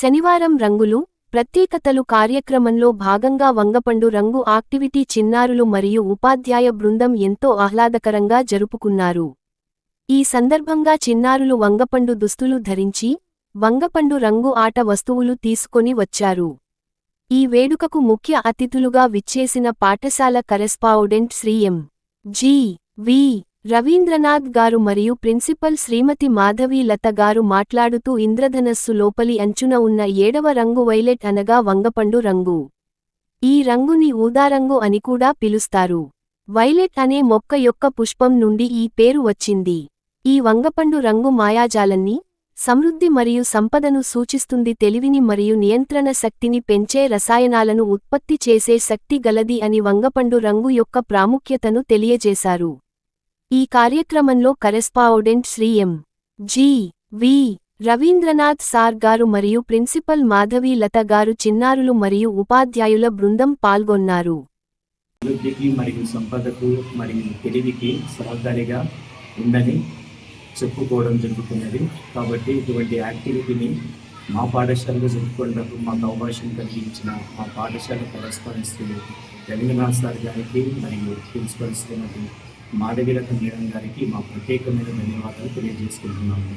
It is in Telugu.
శనివారం రంగులు ప్రత్యేకతలు కార్యక్రమంలో భాగంగా వంగపండు రంగు యాక్టివిటీ చిన్నారులు మరియు ఉపాధ్యాయ బృందం ఎంతో ఆహ్లాదకరంగా జరుపుకున్నారు. ఈ సందర్భంగా చిన్నారులు వంగపండు దుస్తులు ధరించి వంగపండు రంగు ఆట వస్తువులు తీసుకొని వచ్చారు. ఈ వేడుకకు ముఖ్య అతిథులుగా విచ్చేసిన పాఠశాల correspondent Shri M. G. V. Ravindranath గారు మరియు ప్రిన్సిపల్ శ్రీమతి మాధవి లత గారు మాట్లాడుతూ ఇంద్రధనస్సు లోపలి అంచున ఉన్న ఏడవ రంగు వైలెట్ అనగా వంగపండు రంగు. ఈ రంగుని ఊదారంగు అని కూడా పిలుస్తారు. వైలెట్ అనే మొక్క యొక్క పుష్పం నుండి ఈ పేరు వచ్చింది. ఈ వంగపండు రంగు మాయాజాలన్ని సమృద్ధి మరియు సంపదను సూచిస్తుంది తెలివిని మరియు నియంత్రణ శక్తిని పెంచే రసాయనాలను ఉత్పత్తి చేసే శక్తి గలది అని వంగపండు రంగు యొక్క ప్రాముఖ్యతను తెలియజేశారు. ఈ కార్యక్రమంలో correspondent Shri M. G. V. Ravindranath sir గారు మరియు ప్రిన్సిపల్ మాధవి లత గారు చిన్నారులు మరియు ఉపాధ్యాయుల బృందం పాల్గొన్నారు. అభివృద్ధికి మరియు సంపదకు మరియు తెలివికి సహకారిగా ఉందని చెప్పుకోవడం జరుగుతున్నది. కాబట్టి ఇటువంటి యాక్టివిటీని మా పాఠశాలలో జరుపుకున్నప్పుడు మాకు అవకాశం కలిగించిన మా పాఠశాల కరస్పాండెన్స్లు రవీంద్రనాథ్ సార్ గారికి మరియు ప్రిన్సిపల్ శ్రీమతి మాధవీలత మేడం గారికి మా ప్రత్యేకమైన ధన్యవాదాలు తెలియజేసుకుంటున్నాము.